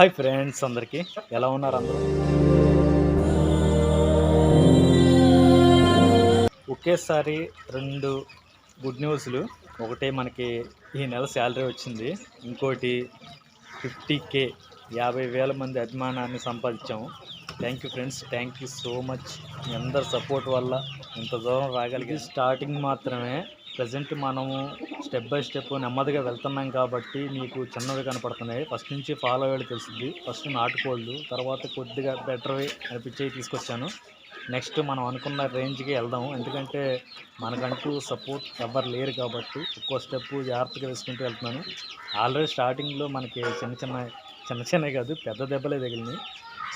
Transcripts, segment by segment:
Hi friends అందరికీ. ఎలా ఉన్నారు అందరూ? ఒకేసారి రెండు గుడ్ న్యూస్లు ఒకటే మనకి ఈ నెల శాలరీ వచ్చింది. ఇంకోటి ఫిఫ్టీ కే యాభై వేల మంది అభిమానాన్ని సంపాదించాము. Thank you friends thank you so much మీ అందరి సపోర్ట్ వల్ల ఇంత దూరం రాగలిగి. స్టార్టింగ్ మాత్రమే. ప్రజెంట్ మనము స్టెప్ బై స్టెప్ నెమ్మదిగా వెళ్తున్నాం కాబట్టి మీకు చిన్నవి కనపడుతున్నాయి. ఫస్ట్ నుంచి ఫాలో అయ్యేది తెలిసింది ఫస్ట్ నాటుకోళ్ళు తర్వాత కొద్దిగా బెటర్వి అనిపించేవి తీసుకొచ్చాను. నెక్స్ట్ మనం అనుకున్న రేంజ్కి వెళ్దాము ఎందుకంటే మనకంటూ సపోర్ట్ ఎవరు లేరు కాబట్టి ఒక్కో స్టెప్ జాగ్రత్తగా వేసుకుంటూ వెళ్తున్నాను. ఆల్రెడీ స్టార్టింగ్లో మనకి చిన్న చిన్న చిన్న చిన్నవి కాదు పెద్ద దెబ్బలే తగిలినాయి.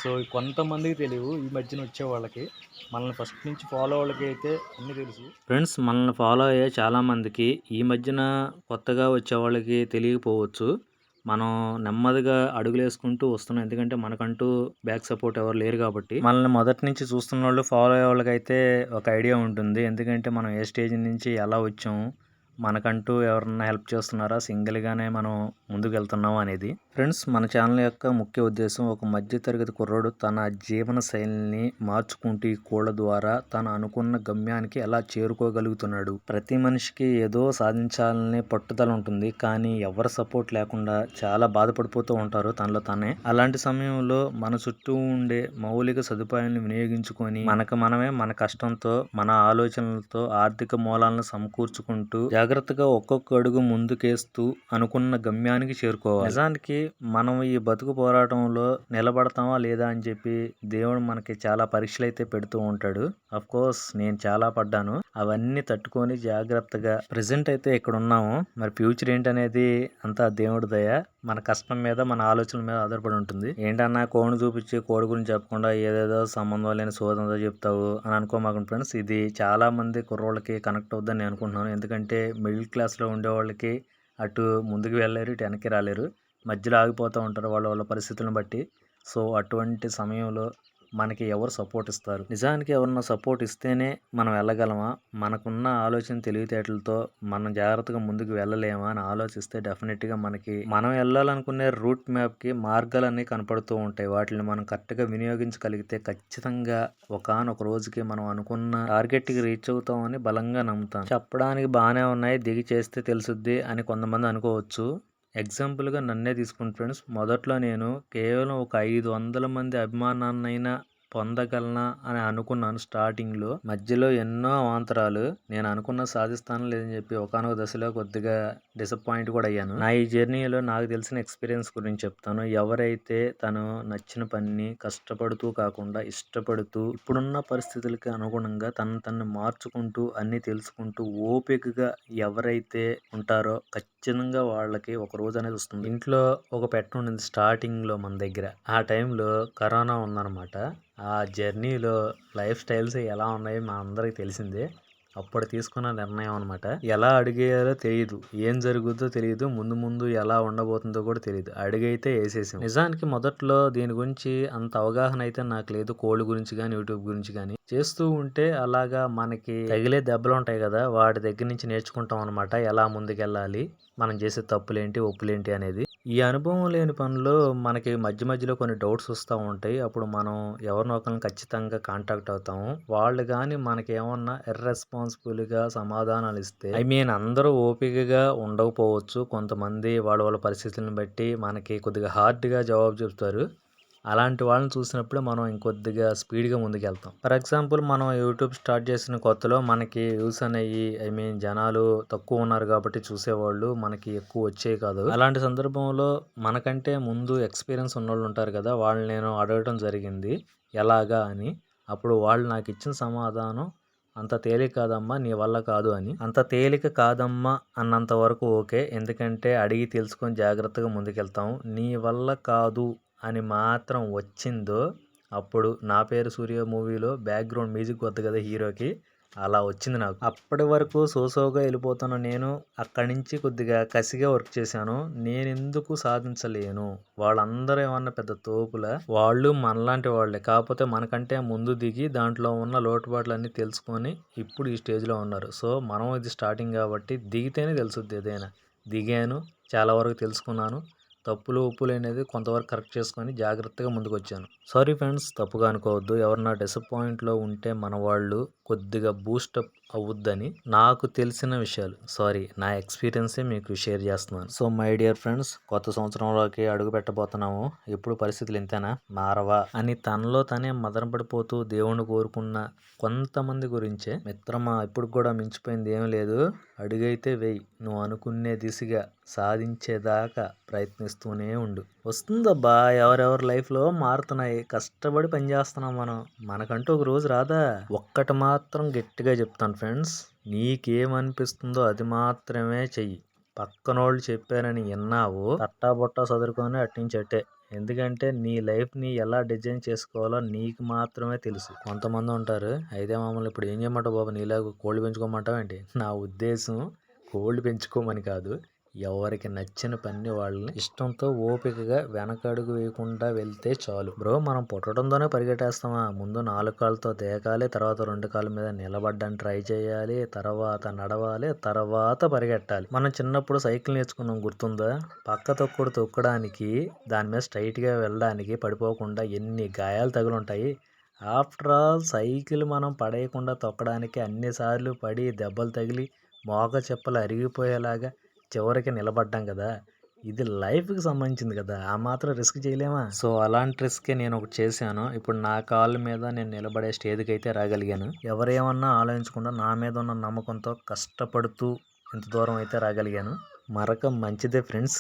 సో కొంతమందికి తెలియవు ఈ మధ్యన వచ్చే వాళ్ళకి. మనల్ని ఫస్ట్ నుంచి ఫాలో వాళ్ళకి అయితే అన్నీ తెలుసు. ఫ్రెండ్స్ మనల్ని ఫాలో అయ్యే చాలామందికి ఈ మధ్యన కొత్తగా వచ్చే వాళ్ళకి తెలియకపోవచ్చు. మనం నెమ్మదిగా అడుగులేసుకుంటూ వస్తున్నాం. ఎందుకంటే మనకంటూ బ్యాక్ సపోర్ట్ ఎవరు లేరు కాబట్టి. మనల్ని మొదటి నుంచి చూస్తున్న వాళ్ళు ఫాలో అయ్యే వాళ్ళకైతే ఒక ఐడియా ఉంటుంది. ఎందుకంటే మనం ఏ స్టేజ్ నుంచి ఎలా వచ్చాము మనకంటూ ఎవరన్నా హెల్ప్ చేస్తున్నారా? సింగిల్గానే మనం ముందుకు వెళ్తున్నాం అనేది. ఫ్రెండ్స్ మన ఛానల్ యొక్క ముఖ్య ఉద్దేశం ఒక మధ్యతరగతి కుర్రాడు తన జీవన శైలిని మార్చుకుంటూ ఈ కోళ్ళ ద్వారా తను అనుకున్న గమ్యానికి ఎలా చేరుకోగలుగుతున్నాడు. ప్రతి మనిషికి ఏదో సాధించాలనే పట్టుదల ఉంటుంది. కానీ ఎవరి సపోర్ట్ లేకుండా చాలా బాధపడిపోతూ ఉంటారు తనలో తనే. అలాంటి సమయంలో మన చుట్టూ ఉండే మౌలిక సదుపాయాలను వినియోగించుకొని మనకు మనమే మన కష్టంతో మన ఆలోచనలతో ఆర్థిక మూలాలను సమకూర్చుకుంటూ జాగ్రత్తగా ఒక్కొక్క అడుగు ముందుకేస్తూ అనుకున్న గమ్యానికి చేరుకోవాలి. నిజానికి మనం ఈ బతుకు పోరాటంలో నిలబడతామా లేదా అని చెప్పి దేవుడు మనకి చాలా పరీక్షలు అయితే పెడుతూ ఉంటాడు. అఫ్ కోర్స్ నేను చాలా పడ్డాను. అవన్నీ తట్టుకొని జాగ్రత్తగా ప్రజెంట్ అయితే ఇక్కడ ఉన్నాము. మరి ఫ్యూచర్ ఏంటనేది అంతా దేవుడి దయ. మన కష్టం మీద మన ఆలోచనల మీద ఆధారపడి ఉంటుంది. ఏంటన్నా కోడిని చూపించి కోడి గురించి చెప్పకుండా ఏదేదో సంబంధం లేని సోదంతో చెప్తావు అని అనుకోమాకండి ఫ్రెండ్స్ ఇది చాలా మంది కుర్రోళ్ళకి కనెక్ట్ అవుద్దని నేను అనుకుంటున్నాను. ఎందుకంటే మిడిల్ క్లాస్లో ఉండే వాళ్ళకి అటు ముందుకు వెళ్ళలేరు ఇటు వెనక్కి రాలేరు. మధ్యలో ఆగిపోతూ ఉంటారు వాళ్ళ వాళ్ళ పరిస్థితులను బట్టి. సో అటువంటి సమయంలో మనకి ఎవరు సపోర్ట్ ఇస్తారు? నిజానికి ఎవరన్నా సపోర్ట్ ఇస్తేనే మనం వెళ్ళగలమా? మనకున్న ఆలోచన తెలివితేటలతో మనం జాగ్రత్తగా ముందుకు వెళ్ళలేమా అని ఆలోచిస్తే డెఫినెట్గా మనకి మనం వెళ్ళాలనుకునే రూట్ మ్యాప్కి మార్గాలన్నీ కనపడుతూ ఉంటాయి. వాటిని మనం కరెక్ట్గా వినియోగించగలిగితే ఖచ్చితంగా ఒకనొక రోజుకి మనం అనుకున్న టార్గెట్కి రీచ్ అవుతామని బలంగా నమ్ముతాం. చెప్పడానికి బాగానే ఉన్నాయి దిగి చేస్తే తెలుసుద్ది అని కొంతమంది అనుకోవచ్చు. ఎగ్జాంపుల్గా నన్నే తీసుకుంటే ఫ్రెండ్స్. మొదట్లో నేను కేవలం ఒక ఐదు వందల మంది అభిమానాన్నైనా పొందగలనా అని అనుకున్నాను స్టార్టింగ్లో. మధ్యలో ఎన్నో అవాంతరాలు. నేను అనుకున్న సాధిస్తాను లేదని చెప్పి ఒకనొక దశలో కొద్దిగా డిసప్పాయింట్ కూడా అయ్యాను. నా ఈ జర్నీలో నాకు తెలిసిన ఎక్స్పీరియన్స్ గురించి చెప్తాను. ఎవరైతే తను నచ్చిన పనిని కష్టపడుతూ కాకుండా ఇష్టపడుతూ ఇప్పుడున్న పరిస్థితులకి అనుగుణంగా తను తను మార్చుకుంటూ అన్ని తెలుసుకుంటూ ఓపికగా ఎవరైతే ఉంటారో ఖచ్చితంగా వాళ్ళకి ఒక రోజు అనేది వస్తుంది. ఇంట్లో ఒక పెట్ట ఉండింది స్టార్టింగ్లో మన దగ్గర. ఆ టైంలో కరోనా ఉందన్నమాట. ఆ జర్నీలో లైఫ్ స్టైల్స్ ఎలా ఉన్నాయో మా అందరికి తెలిసిందే. అప్పుడు తీసుకున్న నిర్ణయం అనమాట ఎలా అడిగేయాలో తెలియదు ఏం జరుగుతుందో తెలియదు ముందు ముందు ఎలా ఉండబోతుందో కూడా తెలియదు అడిగైతే వేసేసాం. నిజానికి మొదట్లో దీని గురించి అంత అవగాహన అయితే నాకు లేదు. కోళ్ళు గురించి కానీ యూట్యూబ్ గురించి కానీ చేస్తూ ఉంటే అలాగా మనకి తగిలే దెబ్బలు ఉంటాయి కదా. వాటి దగ్గర నుంచి నేర్చుకుంటాం అనమాట ఎలా ముందుకెళ్ళాలి? మనం చేసే తప్పులేంటి? ఒప్పులేంటి అనేది. ఈ అనుభవం లేని పనిలో మనకి మధ్య మధ్యలో కొన్ని డౌట్స్ వస్తూ ఉంటాయి. అప్పుడు మనం ఎవరినో ఒకరిని ఖచ్చితంగా కాంటాక్ట్ అవుతాము. వాళ్ళు కానీ మనకి ఏమన్నా ఇర్రెస్పాన్సిబుల్గా సమాధానాలు ఇస్తే ఐ మీన్ అందరూ ఓపికగా ఉండకపోవచ్చు. కొంతమంది వాళ్ళ వాళ్ళ పరిస్థితులను బట్టి మనకి కొద్దిగా హార్డ్గా జవాబు చెప్తారు. అలాంటి వాళ్ళని చూసినప్పుడు మనం ఇంకొద్దిగా స్పీడ్గా ముందుకెళ్తాం. ఫర్ ఎగ్జాంపుల్ మనం యూట్యూబ్ స్టార్ట్ చేసిన కొత్తలో మనకి వ్యూస్ అనేవి ఐ మీన్ జనాలు తక్కువ ఉన్నారు కాబట్టి చూసేవాళ్ళు మనకి ఎక్కువ వచ్చేవి కాదు. అలాంటి సందర్భంలో మనకంటే ముందు ఎక్స్పీరియన్స్ ఉన్నోళ్ళు ఉంటారు కదా వాళ్ళు నేను అడగటం జరిగింది. ఎలాగా అని. అప్పుడు వాళ్ళు నాకు ఇచ్చిన సమాధానం అంత తేలిక కాదమ్మా నీ వల్ల కాదు అని. అంత తేలిక కాదమ్మా అన్నంత వరకు ఓకే. ఎందుకంటే అడిగి తెలుసుకొని జాగ్రత్తగా ముందుకెళ్తాం. నీ వల్ల కాదు అని మాత్రం వచ్చిందో అప్పుడు నా పేరు సూర్య మూవీలో బ్యాక్గ్రౌండ్ మ్యూజిక్ వద్దు కదా హీరోకి. అలా వచ్చింది నాకు. అప్పటి వరకు సోసోగా వెళ్ళిపోతున్న నేను అక్కడి నుంచి కొద్దిగా కసిగా వర్క్ చేశాను. నేను ఎందుకు సాధించలేను? వాళ్ళందరూ ఏమన్నా పెద్ద తోపుల? వాళ్ళు మనలాంటి వాళ్ళే. కాకపోతే మనకంటే ముందు దిగి దాంట్లో ఉన్న లోటుపాట్లన్నీ తెలుసుకొని ఇప్పుడు ఈ స్టేజ్లో ఉన్నారు. సో మనం ఇది స్టార్టింగ్ కాబట్టి దిగితేనే తెలుసుద్ది ఏదైనా. దిగాను చాలా వరకు తెలుసుకున్నాను. తప్పులు ఒప్పులు అనేది కొంతవరకు కరెక్ట్ చేసుకొని జాగ్రత్తగా ముందుకు వచ్చాను సారీ ఫ్రెండ్స్ తప్పుగా అనుకోవద్దు. ఎవరన్నా డిసప్పాయింట్లో ఉంటే మన వాళ్ళు కొద్దిగా బూస్టప్ అవుద్దని నాకు తెలిసిన విషయాలు. సారీ నా ఎక్స్పీరియన్సే మీకు షేర్ చేస్తున్నాను. సో మై డియర్ ఫ్రెండ్స్ కొత్త సంవత్సరంలోకి అడుగు పెట్టబోతున్నాము. ఎప్పుడు పరిస్థితులు ఇంతేనా? మారవా? అని తనలో తనే మదన పడిపోతూ దేవుణ్ణి కోరుకున్న కొంతమంది గురించే. మిత్రమా ఇప్పుడు కూడా మించిపోయింది ఏం లేదు. అడుగైతే వెయ్యి నువ్వు అనుకునే దిశగా సాధించేదాకా ప్రయత్నిస్తూనే ఉండు. వస్తుందబ్బా ఎవరెవరి లైఫ్లో మారుతున్నాయి. కష్టపడి పనిచేస్తున్నాం మనం. మనకంటూ ఒక రోజు రాదా? ఒక్కటి మా మాత్రం గట్టిగా చెప్తాను ఫ్రెండ్స్. నీకేమనిపిస్తుందో అది మాత్రమే చెయ్యి. పక్కనోళ్ళు చెప్పారని విన్నావు. తట్టా బొట్టా చదువుకొని అట్నుంచి అట్టే ఎందుకంటే నీ లైఫ్ని ఎలా డిజైన్ చేసుకోవాలో నీకు మాత్రమే తెలుసు. కొంతమంది ఉంటారు అయితే మమ్మల్ని ఇప్పుడు ఏం చేయమంటావు బాబు? నీలాగా కోళ్ళు పెంచుకోమంటావు ఏంటి? నా ఉద్దేశం కోళ్ళు పెంచుకోమని కాదు. ఎవరికి నచ్చిన పని వాళ్ళని ఇష్టంతో ఓపికగా వెనకడుగు వేయకుండా వెళ్తే చాలు. బ్రో మనం పుట్టడంతోనే పరిగెట్టేస్తామా? ముందు నాలుగు కాళ్ళతో దేకాలి తర్వాత రెండు కాళ్ళ మీద నిలబడ్డానికి ట్రై చేయాలి తర్వాత నడవాలి తర్వాత పరిగెట్టాలి. మనం చిన్నప్పుడు సైకిల్ నేర్చుకున్నాం గుర్తుందా? పక్క తొక్కుడు తొక్కడానికి దాని మీద స్ట్రైట్గా వెళ్ళడానికి పడిపోకుండా ఎన్ని గాయాలు తగులుంటాయి? ఆఫ్టర్ ఆల్ సైకిల్ మనం పడేయకుండా తొక్కడానికి అన్నిసార్లు పడి దెబ్బలు తగిలి మోక చెప్పులు అరిగిపోయేలాగా చివరికి నిలబడ్డాం కదా ఇది లైఫ్కి సంబంధించింది కదా ఆ మాత్రం రిస్క్ చేయలేమా? సో అలాంటి రిస్కే నేను ఒకటి చేశాను. ఇప్పుడు నా కాళ్ళ మీద నేను నిలబడే స్టేజ్కి అయితే రాగలిగాను. ఎవరేమన్నా ఆలోచించకుండా నా మీద ఉన్న నమ్మకంతో కష్టపడుతూ ఇంత దూరం అయితే రాగలిగాను. మరొక మంచిదే ఫ్రెండ్స్.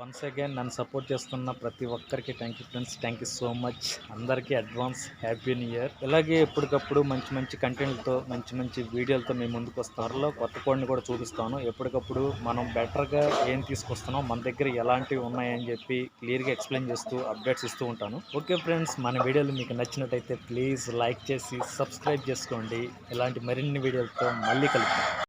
వన్స్ అగైన్ నన్ను సపోర్ట్ చేస్తున్న ప్రతి ఒక్కరికి thank you friends thank you so much అందరికీ అడ్వాన్స్ హ్యాపీ న్యూ ఇయర్ ఇలాగే ఎప్పటికప్పుడు మంచి మంచి కంటెంట్తో మంచి మంచి వీడియోలతో మేము ముందుకు వస్తాం త్వరలో కొత్త కోడ్ని కూడా చూపిస్తాను. ఎప్పటికప్పుడు మనం బెటర్గా ఏం తీసుకొస్తున్నాం మన దగ్గర ఎలాంటివి ఉన్నాయని చెప్పి క్లియర్గా ఎక్స్ప్లెయిన్ చేస్తూ అప్డేట్స్ ఇస్తూ ఉంటాను. ఓకే ఫ్రెండ్స్ మన వీడియోలు మీకు నచ్చినట్టయితే ప్లీజ్ లైక్ చేసి సబ్స్క్రైబ్ చేసుకోండి. ఇలాంటి మరిన్ని వీడియోలతో మళ్ళీ కలుద్దాం.